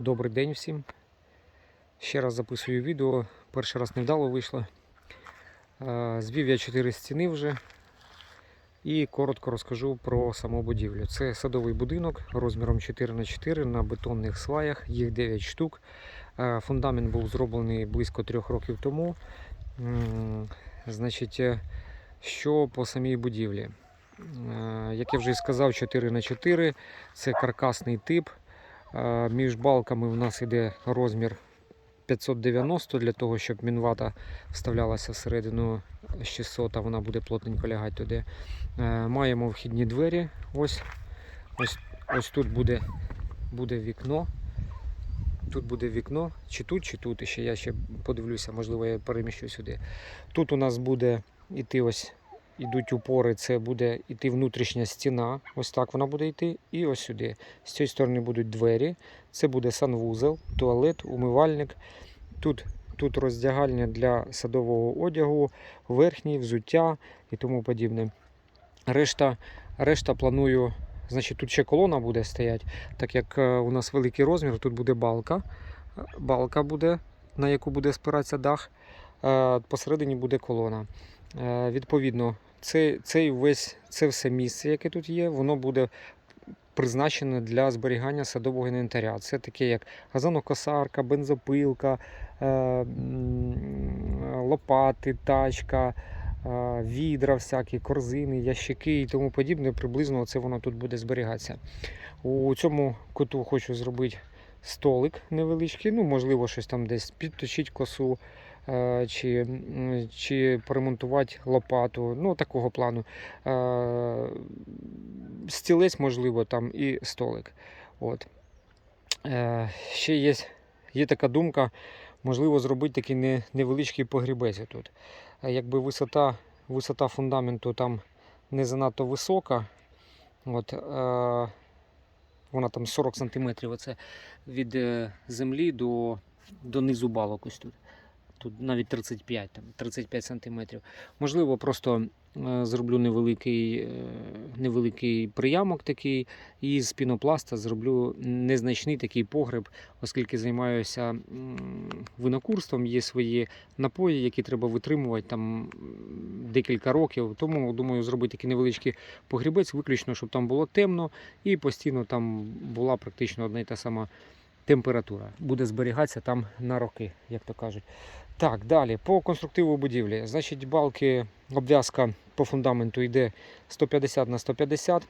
Добрий день всім. Ще раз записую відео. Перший раз невдало вийшло. Е, Звів я 4 стіни вже і коротко розкажу про саму будівлю. Це садовий будинок розміром 4х4 на бетонних сваях, їх 9 штук. Е, Фундамент був зроблений близько 3 років тому. Значить, е, що по самій будівлі? Як я вже і сказав, 4х4 це каркасний тип. Між балками в нас йде розмір 590 для того, щоб мінвата вставлялася всередину 600, а вона буде плотненько лягати туди. Е, Маємо вхідні двері. Ось, ось, ось тут буде, буде вікно. Тут буде вікно, чи тут, чи тут. І ще я ще подивлюся, можливо, я переміщу сюди. Тут у нас буде іти ось ідуть упори, це буде йти внутрішня стіна. Ось так вона буде йти. І ось сюди. З цієї сторони будуть двері. Це буде санвузел, туалет, умивальник. Тут, тут роздягальня для садового одягу, верхній, взуття і тому подібне. Решта, решта планую. Значить, тут ще колона буде стояти, так як е, у нас великий розмір, тут буде балка. Балка буде, на яку буде спиратися дах. Е, Посередині буде колона. Е, Відповідно, це, цей весь, це все місце, яке тут є, воно буде призначене для зберігання садового інвентаря. Це таке, як газонокосарка, бензопилка, е, лопати, тачка, е, відра, всякі, корзини, ящики і тому подібне. Приблизно це воно тут буде зберігатися. У цьому куту хочу зробити столик невеличкий, ну, можливо, щось там десь підточити косу чи, м, чи поремонтувати лопату, ну такого плану. Е, Стілець, можливо, там і столик. От. Е, Ще є, є така думка, можливо, зробити такий не, невеличкий погрібець тут. Е, Якби висота, висота фундаменту там не занадто висока. От, е, вона там 40 см від е, землі до, до низу балок ось тут. Тут навіть 35, там, 35 см. Можливо, просто е, зроблю невеликий, е, невеликий приямок такий і з пінопласта зроблю незначний такий погреб, оскільки займаюся винокурством, є свої напої, які треба витримувати там декілька років. Тому думаю, зробити такий невеличкий погрібець, виключно, щоб там було темно і постійно там була практично одна і та сама температура. Буде зберігатися там на роки, як то кажуть. Так, далі по конструктиву будівлі. Значить, балки, обв'язка по фундаменту йде 150 на 150.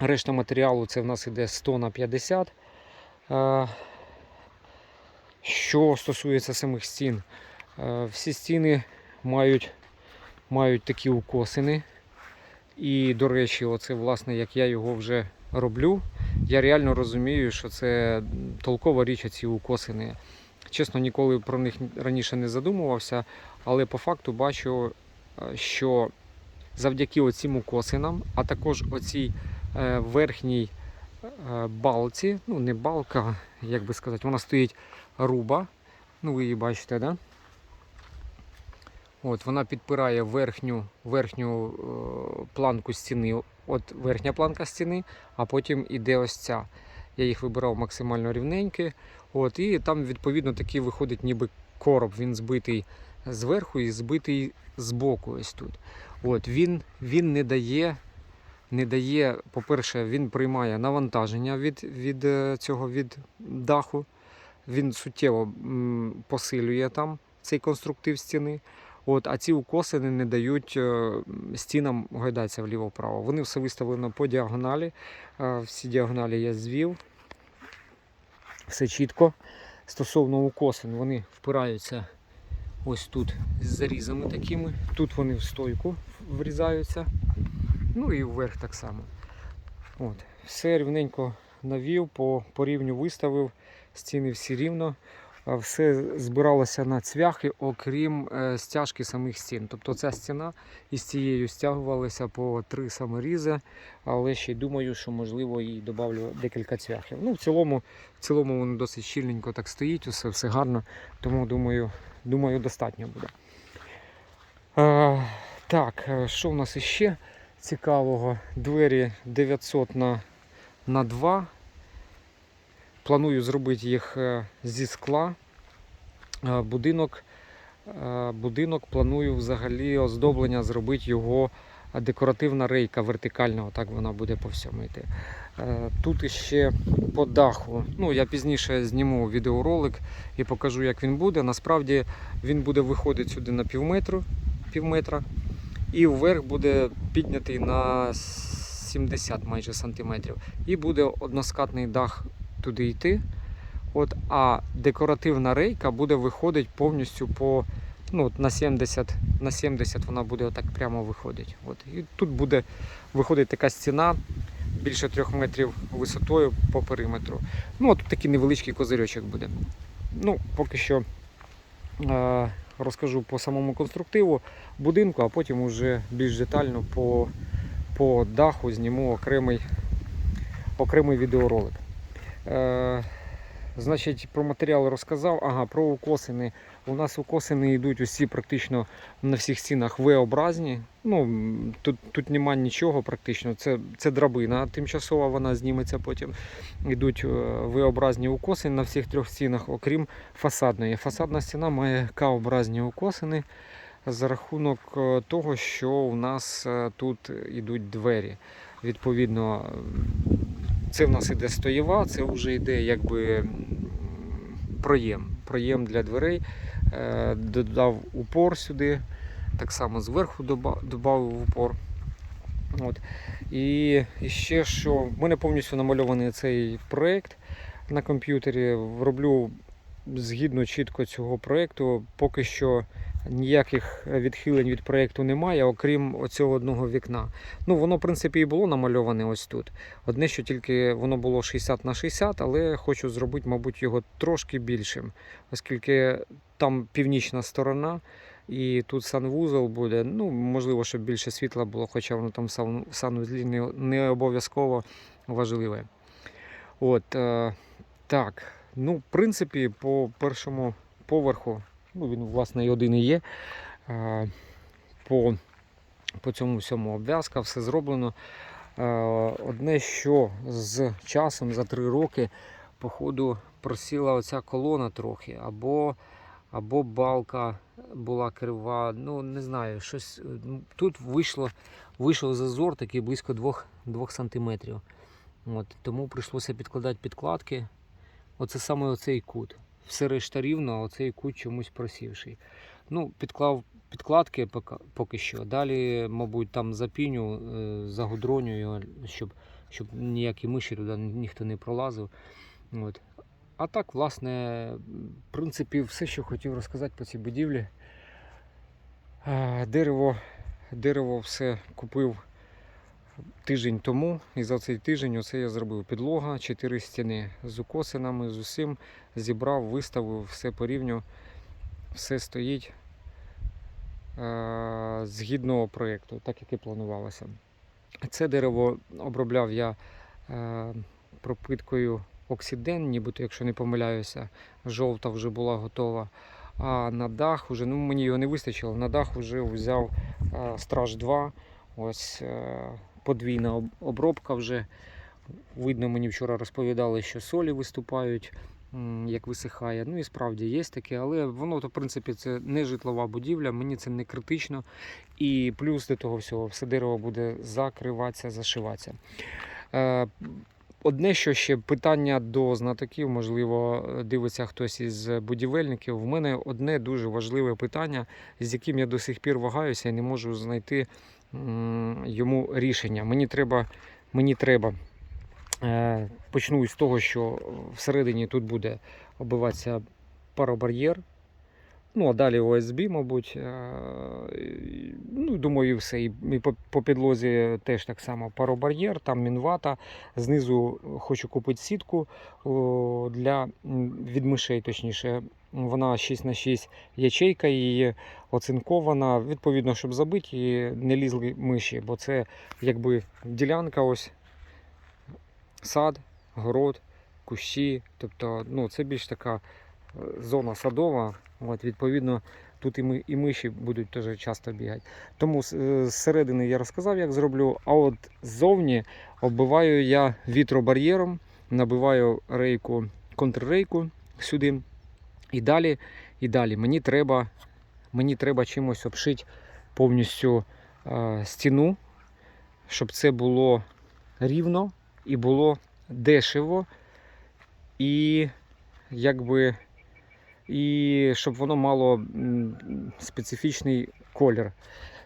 Решта матеріалу це в нас йде 100 на 50. Е, Що стосується самих стін, е, всі стіни мають, мають такі укосини. І, до речі, оце, власне, як я його вже роблю, я реально розумію, що це толкова річ ці укосини. Чесно, ніколи про них раніше не задумувався, але по факту бачу, е, що завдяки оцим укосинам, а також оцій е, верхній е, балці, ну не балка, як би сказати, вона стоїть руба. Ну, ви її бачите, да? От, вона підпирає верхню, верхню е, планку стіни, от верхня планка стіни, а потім іде ось ця. Я їх вибирав максимально рівненькі. От, і там відповідно такий виходить ніби короб. Він збитий зверху і збитий збоку. Ось тут. От, він, він не дає, не дає, по-перше, він приймає навантаження від, від е, цього від даху. Він суттєво посилює там цей конструктив стіни. От, а ці укосини не дають е, стінам гойдатися вліво-вправо. Вони все виставлено по діагоналі. Е, Всі діагоналі я звів. Все чітко. Стосовно укосин, вони впираються ось тут з зарізами такими. Тут вони в стойку врізаються. Ну і вверх так само. От. Все рівненько навів, по, по рівню виставив, стіни всі рівно. А Все збиралося на цвяхи, окрім е, стяжки самих стін. Тобто ця стіна із цією стягувалася по три саморізи, але ще й думаю, що можливо їй додавлю декілька цвяхів. Ну, в цілому, в цілому воно досить щільненько так стоїть, усе, все гарно, тому думаю, думаю, достатньо буде. Е, так, е, що в нас іще цікавого? Двері 900 на, на 2. Планую зробити їх е, зі скла. Е, Будинок, е, будинок планую взагалі оздоблення зробити його декоративна рейка вертикальна, отак вона буде по всьому йти. Тут іще по даху. Ну, я пізніше зніму відеоролик і покажу, як він буде. Насправді він буде виходити сюди на півметру, півметра, і вверх буде піднятий на 70 майже сантиметрів. І буде односкатний дах туди йти. От, а декоративна рейка буде виходити повністю по ну, на 70, на 70 вона буде отак прямо виходить. От. І тут буде виходити така стіна більше 3 метрів висотою по периметру. Ну, от такий невеличкий козирьочок буде. Ну, поки що е, розкажу по самому конструктиву будинку, а потім уже більш детально по, по даху зніму окремий, окремий відеоролик. Е, Значить, про матеріали розказав. Ага, про укосини. У нас укосини йдуть усі практично на всіх стінах V-образні. Ну, тут, тут нема нічого практично. Це, це драбина тимчасова, вона зніметься потім. Йдуть е, V-образні укосини на всіх трьох стінах, окрім фасадної. Фасадна стіна має К-образні укосини за рахунок е, того, що у нас тут йдуть двері. Відповідно, це в нас іде стоєва, це вже йде якби проєм. Проєм для дверей. Е, Додав упор сюди, так само зверху додав упор. От. І, ще що, в мене повністю намальований цей проєкт на комп'ютері. Роблю згідно чітко цього проєкту. Поки що ніяких відхилень від проєкту немає, окрім оцього одного вікна. Ну, воно, в принципі, і було намальоване ось тут. Одне, що тільки воно було 60 на 60, але хочу зробити, мабуть, його трошки більшим, оскільки там північна сторона. І тут санвузол буде. Ну, можливо, щоб більше світла було, хоча воно там в санвузлі не, обов'язково важливе. От, е, так. Ну, в принципі, по першому поверху, ну він, власне, і один і є. По, по цьому всьому обв'язка, все зроблено. Одне, що з часом за три роки, походу, просіла оця колона трохи, або, або балка була крива. Ну, не знаю, щось. Тут вийшло, вийшов зазор такий близько 2, 2 см. От, тому прийшлося підкладати підкладки. Оце саме оцей кут. Все решта рівно, а оцей кут чомусь просівший. Ну, підклав підкладки поки, що. Далі, мабуть, там запіню, е, загудроню щоб, щоб ніякі миші туди ніхто не пролазив. От. А так, власне, в принципі, все, що хотів розказати по цій будівлі. Е, Дерево, дерево все купив тиждень тому, і за цей тиждень оце я зробив підлога, чотири стіни з укосинами, з усім зібрав, виставив, все по рівню, все стоїть е, згідно проєкту, так як і планувалося. Це дерево обробляв я е, пропиткою Оксиден, нібито, якщо не помиляюся, жовта вже була готова. А на дах уже, ну мені його не вистачило, на дах вже взяв е, Страж 2. Ось е, подвійна обробка вже. Видно, мені вчора розповідали, що солі виступають, як висихає. Ну і справді є таке, але воно, в принципі, це не житлова будівля, мені це не критично. І плюс до того всього, все дерево буде закриватися, зашиватися. Е, Одне, що ще питання до знатоків, можливо, дивиться хтось із будівельників. В мене одне дуже важливе питання, з яким я до сих пір вагаюся і не можу знайти йому рішення. Мені треба, мені треба. Е, Почну з того, що всередині тут буде оббиватися паробар'єр. Ну, а далі ОСБ, мабуть. Е, Ну, думаю, все. І по, підлозі теж так само паробар'єр, там мінвата. Знизу хочу купити сітку для від мишей, точніше. Вона 6 на 6 ячейка її оцинкована, відповідно, щоб забити і не лізли миші, бо це якби ділянка ось сад, город, кущі. Тобто, ну, це більш така е, зона садова. От, відповідно, тут і, ми, і миші будуть теж часто бігати. Тому е, зсередини я розказав, як зроблю. А от ззовні оббиваю я вітробар'єром, набиваю рейку контррейку сюди. І далі, і далі мені треба, мені треба чимось обшити повністю е, стіну, щоб це було рівно і було дешево, і якби і щоб воно мало специфічний колір.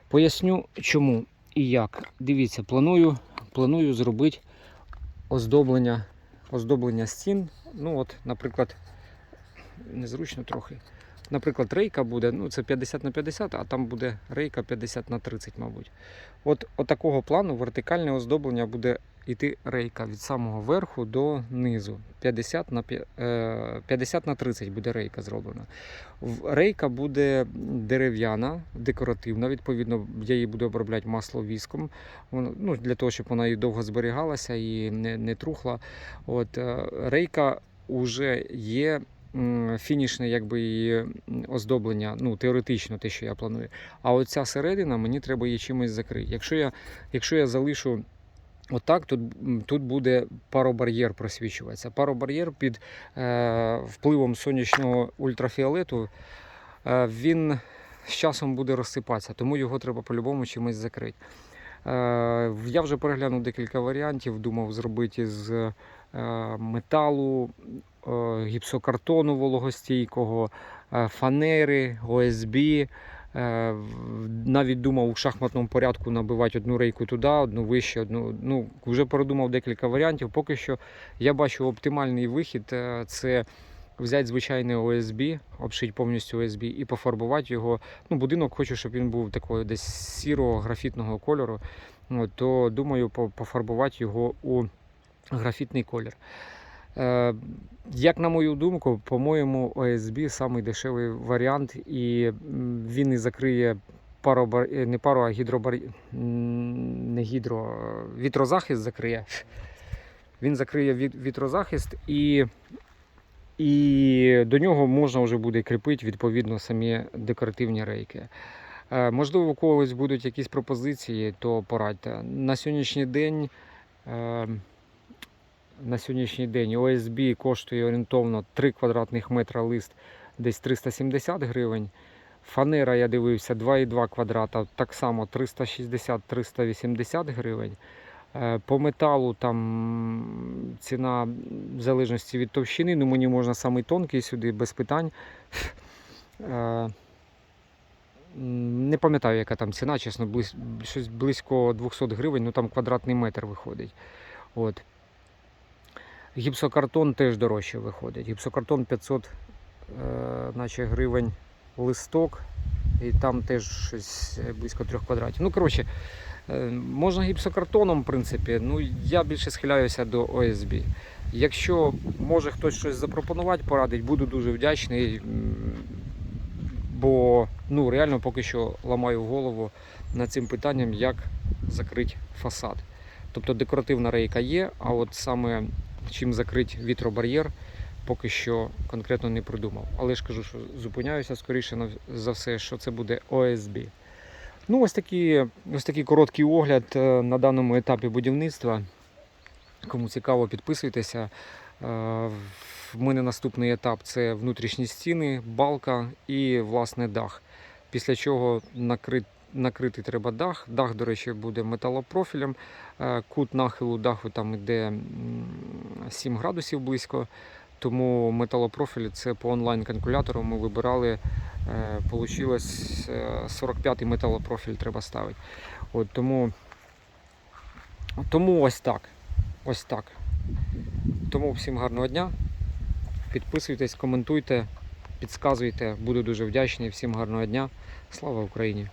Поясню чому і як. Дивіться, планую, планую зробити оздоблення, оздоблення стін. Ну, от, наприклад, незручно трохи. Наприклад, рейка буде, ну це 50 на 50, а там буде рейка 50 на 30, мабуть. От, от такого плану вертикальне оздоблення буде йти рейка від самого верху до низу. 50 на, е, 50 на 30 буде рейка зроблена. Рейка буде дерев'яна, декоративна. Відповідно, я її буду обробляти масло віском. Ну, для того, щоб вона і довго зберігалася і не, не трухла. От, е, рейка вже є фінішне якби, оздоблення, ну, теоретично те, що я планую. А оця середина, мені треба її чимось закрити. Якщо я, якщо я залишу отак, тут, тут буде паробар'єр просвічуватися. Паробар'єр під е, впливом сонячного ультрафіолету, е, він з часом буде розсипатися, тому його треба по-любому чимось закрити. Е, я вже переглянув декілька варіантів, думав зробити з металу, е, гіпсокартону вологостійкого, е, фанери, ОСБ. Е, Навіть думав у шахматному порядку набивати одну рейку туди, одну вище, одну. Ну, вже передумав декілька варіантів. Поки що я бачу оптимальний вихід е, це взяти звичайне ОСБ, обшити повністю ОСБ і пофарбувати його. Ну, будинок хочу, щоб він був такого десь сірого графітного кольору. То думаю, пофарбувати його у графітний колір. Е, як на мою думку, по-моєму, ОСБ самий дешевий варіант, і він і закриє паробар... е, не пару, а гідробар... не гідро, е, вітрозахист закриє. Він закриє вітрозахист і, і до нього можна вже буде кріпити відповідно самі декоративні рейки. Можливо, у когось будуть якісь пропозиції, то порадьте. На сьогоднішній день. На сьогоднішній день ОСБ коштує орієнтовно 3 квадратних метра лист десь 370 гривень. Фанера, я дивився, 2,2 квадрата, так само 360-380 гривень. Е, По металу там ціна в залежності від товщини, ну мені можна самий тонкий сюди без питань. Е, Не пам'ятаю, яка там ціна, чесно, близь, щось близько 200 гривень, ну там квадратний метр виходить. От. Гіпсокартон теж дорожче виходить. Гіпсокартон 500 е, наче гривень листок, і там теж щось е, близько 3 квадратів. Ну, коротше, е, можна гіпсокартоном, в принципі. Ну, я більше схиляюся до ОСБ. Якщо може хтось щось запропонувати, порадить, буду дуже вдячний. Бо ну, реально поки що ламаю голову над цим питанням, як закрити фасад. Тобто декоративна рейка є, а от саме чим закрити вітробар'єр, поки що конкретно не придумав. Але ж кажу, що зупиняюся скоріше за все, що це буде ОСБ. Ну, ось такий, ось такий короткий огляд е, на даному етапі будівництва. Кому цікаво, підписуйтеся. Е, В мене наступний етап це внутрішні стіни, балка і власне дах. Після чого накрити накрити треба дах. Дах, до речі, буде металопрофілем. Е, Кут нахилу даху там йде 7 градусів близько. Тому металопрофіль це по онлайн-калькулятору ми вибирали. е, Получилось е, 45-й металопрофіль треба ставити. От тому, тому ось так. Ось так. Тому всім гарного дня. Підписуйтесь, коментуйте, підказуйте. Буду дуже вдячний. Всім гарного дня. Слава Україні!